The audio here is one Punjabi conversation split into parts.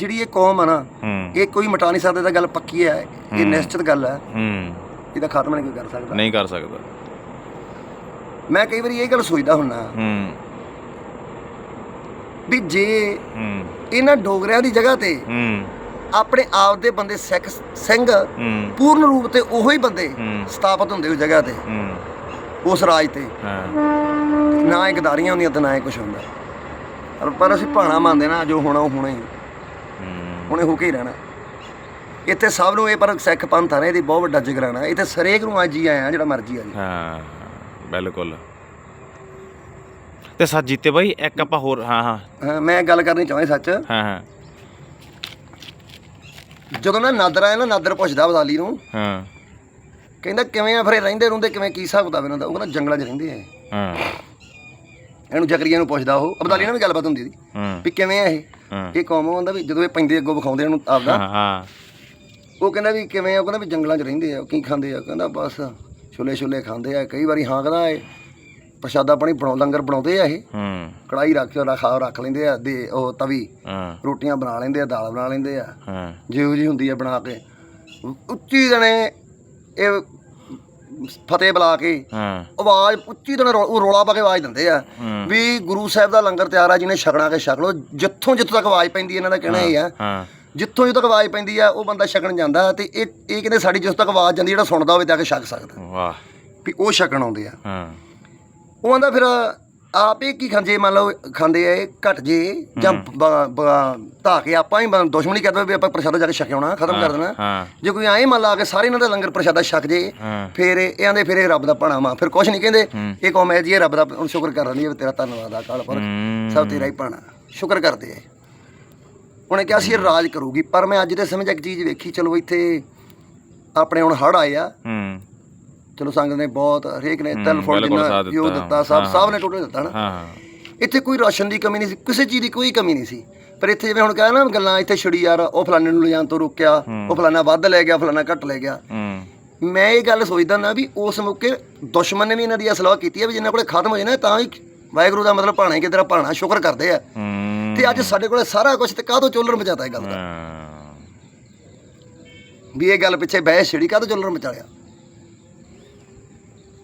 ਜਿਹੜੀ ਇਹ ਕੌਮ ਆ ਨਾ ਹੂੰ। ਇਹ ਕੋਈ ਮਿਟਾ ਨਹੀਂ ਸਕਦਾ ਤਾਂ ਗੱਲ ਪੱਕੀ ਹੈ। ਇਹ ਨਿਸ਼ਚਿਤ ਗੱਲ ਹੈ। ਹੂੰ। ਇਹਦਾ ਖਾਤਮਾ ਨਹੀਂ ਕੋਈ ਕਰ ਸਕਦਾ। ਨਹੀਂ ਕਰ ਸਕਦਾ। ਮੈਂ ਕਈ ਵਾਰੀ ਇਹ ਗੱਲ ਸੋਚਦਾ ਹੁੰਨਾ। ਹੂੰ। ਵੀ ਜੇ ਹੂੰ। ਇਹਨਾਂ ਡੋਗਰਿਆਂ ਦੀ ਜਗ੍ਹਾ ਤੇ ਹੂੰ। ਆਪਣੇ ਆਪ ਦੇ ਬੰਦੇ ਸਿੱਖ ਸਿੰਘ ਪੂਰਨ ਰੂਪ ਤੇ ਉਹੋ ਹੀ ਬੰਦੇ। ਸਥਾਪਿਤ ਹੁੰਦੇ ਉਸ ਜਗ੍ਹਾ ਤੇ ਹੂੰ। ਉਸ ਰਾਜ ਤੇ। ਹਾਂ। ਨਾ ਇਹ ਗਦਾਰੀਆਂ ਹੁੰਦੀਆਂ ਤੇ ਨਾ ਇਹ ਕੁਝ ਹੁੰਦਾ। ਪਰ- ਪਰ ਅਸੀਂ ਭਾਣਾ ਮੰਨਦੇ ਨਾ ਜੋ ਹੋਣਾ ਉਹ ਹੋਣਾ ਹੀ। ਹੁਣੇ ਹੋ ਕੇ ਹੀ ਰਹਿਣਾ। ਇੱਥੇ ਸਭ ਨੂੰ ਇਹ ਪਰ ਸਿੱਖ ਪੰਥ ਆ ਨੇ ਇਹਦੀ ਬਹੁਤ ਵੱਡਾ ਜਗਰਾਣਾ ਇੱਥੇ ਸਰੇਕ ਨੂੰ ਅੱਜ ਹੀ ਆਇਆ ਜਿਹੜਾ ਮਰਜ਼ੀ ਆ ਜੀ। ਹਾਂ ਬਿਲਕੁਲ। ਤੇ ਸੱਚ ਜੀਤੇ ਬਾਈ ਇੱਕ ਆਪਾਂ ਹੋਰ ਹਾਂ ਹਾਂ। ਹਾਂ, ਮੈਂ ਗੱਲ ਕਰਨੀ ਚਾਹੁੰਦਾ ਸੱਚ। ਹਾਂ ਹਾਂ। ਜਦੋਂ ਨਾ ਨਾਦਰ ਆਇਆ ਨਾ ਨਾਦਰ ਪੁੱਛਦਾ ਬਦਾਲੀ ਨੂੰ। ਹਾਂ। ਕਹਿੰਦਾ ਕਿਵੇਂ ਆ? ਫਿਰ ਰਹਿੰਦੇ ਰਹਿੰਦੇ ਕਿਵੇਂ? ਕੀ ਹਿਸਾਬ ਕਿਤਾਬ ਇਹਨਾਂ ਦਾ? ਉਹ ਕਹਿੰਦਾ ਜੰਗਲਾਂ 'ਚ ਰਹਿੰਦੇ ਆ ਇਹ। ਹਾਂ। ਇਹਨੂੰ ਜਕਰੀਆ ਨੂੰ ਪੁੱਛਦਾ ਉਹ। ਅਬਦਾਲੀ ਨਾਲ ਵੀ ਗੱਲਬਾਤ ਹੁੰਦੀ ਸੀ ਹਾਂ। ਵੀ ਕਿਵੇਂ ਆ ਇਹ? ਇਹ ਕੌਮ ਹੁੰਦਾ ਵੀ ਜਦੋਂ ਇਹ ਪੈਂਦੇ ਅੱਗੋਂ ਵਿਖਾਉਂਦੇ ਇਹਨੂੰ ਆਪਦਾ। ਹਾਂ ਹਾਂ। ਉਹ ਕਹਿੰਦਾ ਵੀ ਕਿਵੇਂ ਆ ਉਹ ਕਹਿੰਦਾ ਵੀ ਜੰਗਲਾਂ 'ਚ ਰਹਿੰਦੇ ਆ ਕੀ ਖਾਂਦੇ ਆ ਕਹਿੰਦਾ ਬਸ ਛੋਲੇ ਛੋਲੇ ਖਾਂਦੇ ਆ ਕਈ ਵਾਰੀ ਹਾਂ ਕਹਿੰਦਾ ਇਹ। ਪ੍ਰਸ਼ਾਦਾ ਪਾਣੀ ਬਣਾਉ ਲੰਗਰ ਬਣਾਉਂਦੇ ਆ ਇਹ। ਹੂੰ। ਕੜਾਈ ਰੱਖ ਕੇ ਰੱਖਾ ਰੱਖ ਲੈਂਦੇ ਆ ਦੇ ਉਹ ਤਵੀ। ਹਾਂ। ਰੋਟੀਆਂ ਬਣਾ ਲੈਂਦੇ ਆ ਦਾਲ ਬਣਾ ਲੈਂਦੇ ਆ। ਹਾਂ। ਜਿਹੋ ਜੀ ਹੁੰਦੀ ਆ ਬਣਾ ਕੇ। ਉੱਚੀ ਦਣੇ ਇਹ ਫਤਿਹ ਬੁਲਾ ਕੇ ਹਾਂ। ਆਵਾਜ਼ ਉੱਚੀ ਦਣੇ ਉਹ ਰੋਲਾ ਪਾ ਕੇ ਆਵਾਜ਼ ਦਿੰਦੇ ਆ। ਵੀ ਗੁਰੂ ਸਾਹਿਬ ਦਾ ਲੰਗਰ ਤਿਆਰ ਆ ਜਿਹਨੇ ਛਕਣਾ ਕੇ ਛਕ ਲਓ। ਜਿੱਥੋਂ ਜਿੱਥੋਂ ਤੱਕ ਆਵਾਜ਼ ਪੈਂਦੀ ਇਹਨਾਂ ਦਾ ਕਹਿਣਾ ਇਹ ਆ। ਹਾਂ। ਜਿੱਥੋਂ ਜਿੱਥੋਂ ਤੱਕ ਆਵਾਜ਼ ਪੈਂਦੀ ਆ ਉਹ ਬੰਦਾ ਛਕਣ ਜਾਂਦਾ ਤੇ ਇਹ ਇਹ ਕਹਿੰਦੇ ਸਾਡੀ ਜਿਸ ਤੱਕ ਆਵਾਜ਼ ਜਾਂਦੀ ਜਿਹੜਾ ਸੁਣਦਾ ਹੋਵੇ ਤਾਂ ਕੇ ਛਕ ਸਕਦਾ। ਵਾਹ। ਵੀ ਉਹ ਛਕਣ ਆਉਂਦੇ ਆ। ਹਾਂ। ਉਹ ਆਂਦਾ ਫਿਰ ਆਪ ਇਹ ਕੀ ਖਾਂਦੇ ਮੰਨ ਲਓ ਖਾਂਦੇ ਆ ਇਹ ਘਟ ਜੇ ਜਾਂ ਬ- ਬ- ਧਾ ਕੇ ਆਪਾਂ ਹੀ ਬ- ਦੁਸ਼ਮਣੀ ਕਰਦੇ ਵੀ ਆਪਾਂ ਪ੍ਰਸ਼ਾਦਾ ਜਾ ਕੇ ਛਕ ਆਉਣਾ ਖਤਮ ਕਰ ਦੇਣਾ। ਹਾਂ। ਜੇ ਕੋਈ ਐਂ ਮੰਨ ਲਾ ਕੇ ਸਾਰੇ ਇਹਨਾਂ ਦਾ ਲੰਗਰ ਪ੍ਰਸ਼ਾਦਾ ਛਕ ਜੇ ਹਾਂ। ਫਿਰ ਇਹ ਆਂਦੇ ਫਿਰ ਇਹ ਰੱਬ ਦਾ ਭਾਣਾ ਫਿਰ ਕੁਛ ਨਹੀਂ ਕਹਿੰਦੇ। ਇਹ ਕੌਮ ਹੈ ਜੀ ਇਹ ਰੱਬ ਦਾ ਹੁਣ ਸ਼ੁਕਰ ਕਰ ਰਹੀ ਹੈ ਵੀ ਤੇਰਾ ਧੰਨਵਾਦ ਆ ਕਾਲ ਪੁਰਖ। ਹੂੰ। ਸਭ ਤੇਰਾ ਹੀ ਭਾਣਾ। ਸ਼ੁਕਰ ਕਰਦੇ ਆ ਉਹਨੇ ਕਿਹਾ ਸੀ ਇਹ ਰਾਜ ਕਰੂਗੀ ਪਰ ਮੈਂ ਅੱਜ ਦੇ ਸਮੇਂ 'ਚ ਇੱਕ ਚੀਜ਼ ਵੇਖੀ ਚਲੋ ਇੱਥੇ ਆਪਣੇ ਹੁਣ ਹੜ ਆਏ ਆ। ਹੂੰ। ਚਲੋ ਸੰਗਤ ਨੇ ਬਹੁਤ ਹਰੇਕ ਨੇ ਤਿਲ ਬਿਲਕੁਲ ਜਿੰਨਾ ਸਾਥ ਯੋਗ ਦਿੱਤਾ। ਦਿੱਤਾ ਹਾਂ। ਸਭ ਨੇ ਟੋਟਲ ਦਿੱਤਾ ਨਾ। ਹਾਂ। ਹਾਂ ਇੱਥੇ ਕੋਈ ਰਾਸ਼ਨ ਦੀ ਕਮੀ ਨਹੀਂ ਸੀ ਕਿਸੇ ਚੀਜ਼ ਦੀ ਕੋਈ ਕਮੀ ਨਹੀਂ ਸੀ। ਪਰ ਇੱਥੇ ਜਿਵੇਂ ਹੁਣ ਕਹਿੰਦਾ ਨਾ ਗੱਲਾਂ ਇੱਥੇ ਛੜੀ ਯਾਰ ਉਹ ਫਲਾਣੇ ਨੂੰ ਲਿਜਾਣ ਤੋਂ ਰੋਕਿਆ ਉਹ ਫਲਾਣਾ ਵੱਧ ਲੈ ਗਿਆ ਫਲਾਣਾ ਘੱਟ ਲੈ ਗਿਆ। ਹੂੰ। ਮੈਂ ਇਹ ਗੱਲ ਸੋਚਦਾ ਨਾ ਵੀ ਉਸ ਮੌਕੇ ਦੁਸ਼ਮਣ ਨੇ ਵੀ ਇਹਨਾਂ ਦੀ ਅਸਲਾਹ ਕੀਤੀ ਹੈ ਵੀ ਜਿੰਨਾ ਕੋਲੇ ਖਤਮ ਹੋ ਜਾਣਾ ਤਾਂ ਵੀ ਵਾਹਿਗੁਰੂ ਦਾ ਮਤਲਬ ਭਾਣਾ ਕਿ ਤੇਰਾ ਭਾਣਾ ਸ਼ੁਕਰ ਕਰਦੇ ਆ। ਹੂੰ। ਤੇ ਅੱਜ ਸਾਡੇ ਕੋਲੇ ਸਾਰਾ ਕੁਝ ਤੇ ਕਾਹਤੋਂ ਚੋਲਣ ਮਚਾਤਾ ਇਹ ਗੱਲ ਦਾ? ਹਾਂ। ਵੀ ਇਹ ਗੱਲ ਪਿੱਛੇ ਬਹਿਸ ਛਿੜੀ ਕਾਹਤੋਂ ਚੋਲਣ ਮਚਾਲਿਆ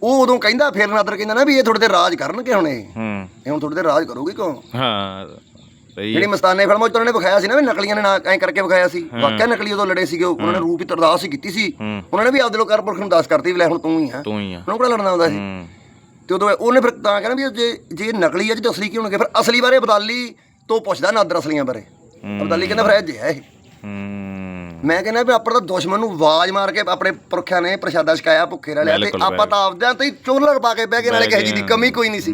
ਉਹ ਉਦੋਂ ਕਹਿੰਦਾ ਫਿਰ ਨਾਦਰ ਕਹਿੰਦਾ ਨਾ ਵੀ ਇਹ ਤੁਹਾਡੇ ਤੇ ਰਾਜ ਕਰਨਗੇ ਹੁਣ। ਇਹ ਹੂੰ। ਇਹ ਹੁਣ ਤੁਹਾਡੇ ਤੇ ਰਾਜ ਕਰੂਗੀ ਕੌਣ ਹਾਂ ਸਹੀ ਜਿਹੜੀ ਮਸਤਾਨੇ ਫਿਲਮ ਉਹ 'ਚ ਉਹਨਾਂ ਨੇ ਵਿਖਾਇਆ ਸੀ ਨਾ ਵੀ ਨਕਲੀਆਂ ਨੇ ਨਾ ਐਂ ਕਰਕੇ ਵਿਖਾਇਆ ਸੀ। ਵਾਕਿਆ ਨਕਲੀ ਉਦੋਂ ਲੜੇ ਸੀਗੇ ਉਹ- ਉਹਨਾਂ ਨੇ ਰੂਪ ਹੀ ਅਰਦਾਸ ਹੀ ਕੀਤੀ ਸੀ। ਹੂੰ। ਉਹਨਾਂ ਨੇ ਵੀ ਆਪਦੇ ਲੋਕ ਕਰਪੁਰਖ ਨੂੰ ਦਾਸ ਕਰਤੀ ਵੀ ਲੈ ਹੁਣ ਤੂੰ ਹੀ ਆ। ਤੂੰ ਹੀ ਆ। ਉਹਨੂੰ ਕਿਹੜਾ ਲੜਨਾ ਆਉਂਦਾ ਸੀ। ਹੂੰ। ਤੇ ਉਦੋਂ ਉਹਨੇ ਫਿਰ ਤਾਂ ਕਹਿੰਦਾ ਵੀ ਜੇ ਜੇ ਨਕਲੀ ਆ ਜੀ ਤਾਂ ਅਸਲੀ ਕੀ ਹੋਣਗੇ? ਫਿਰ ਅਸਲੀ ਬਾਰੇ ਬਦਾਲੀ ਤੋਂ ਪੁੱਛਦਾ ਨਾਦਰ ਅਸਲੀਆਂ ਬਾਰੇ। ਬਦਾਲੀ ਕਹਿੰਦਾ ਫਿਰ ਇਹ ਜੇ ਹੈ ਇਹ। ਹੂੰ। ਮੈਂ ਕਹਿੰਦਾ ਵੀ ਆਪਣਾ ਤਾਂ ਦੁਸ਼ਮਣ ਨੂੰ ਆਵਾਜ਼ ਮਾਰ ਕੇ ਆਪਣੇ ਪੁਰਖਿਆਂ ਨੇ ਪ੍ਰਸ਼ਾਦਾ ਛਕਾਇਆ ਭੁੱਖੇ ਰਹਿ ਲਿਆ ਤੇ ਬਿਲਕੁਲ, ਆਪਾਂ ਤਾਂ ਆਪਦਿਆਂ ਤੇ ਹੀ ਚੋਲਰ ਪਾ ਕੇ ਬਹਿ ਗਏ ਨਾਲੇ ਕਹੇ ਜੀ ਦੀ। ਕਮੀ ਕੋਈ ਨਹੀਂ ਸੀ।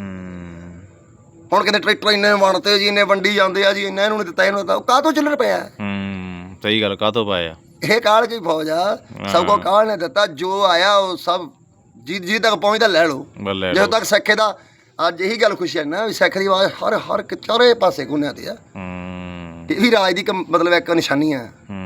ਹੁਣ ਕਹਿੰਦੇ ਟਰੈਕਟਰ ਇੰਨੇ ਵਣਤੇ ਜੀ ਇੰਨੇ ਵੰਡੀ ਜਾਂਦੇ ਆ ਜੀ ਇੰਨਾ ਇਹਨੂੰ ਨੀ ਦਿੱਤਾ ਇਹਨੂੰ ਦਿੱਤਾ ਉਹ ਕਾਹਤੋਂ ਚੱਲਣ ਪਿਆ? ਹੂੰ ਸਹੀ ਗੱਲ ਕਾਹਤੋਂ ਪਾਇਆ ਇਹ ਕਾਲ ਕੀ ਫੌਜ ਆ? ਸਭ ਕੋ ਕਾਲ ਨੇ ਦਿੱਤਾ ਜੋ ਆਇਆ ਉਹ ਸਭ ਜੀ ਜੀ ਤੱਕ ਪਹੁੰਚਦਾ ਲੈ ਲਓ। ਬੱਲੇ ਜਦੋਂ ਤੱਕ ਸਿੱਖੇ ਦਾ ਅੱਜ ਇਹੀ ਗੱਲ ਖੁਸ਼ੀ ਹੈ ਨਾ ਵੀ ਸਿੱਖ ਦੀ ਆਵਾਜ਼ ਹਰ ਹਰ ਚਾਰੇ ਪਾਸੇ ਗੁੰਨਿਆ ਤੇ ਆ। ਹੂੰ। ਇਹ ਵੀ ਰਾਜ ਦੀ ਇੱਕ ਮਤਲਬ ਇੱਕ ਨਿਸ਼ਾਨੀ ਆ। ਹੂੰ।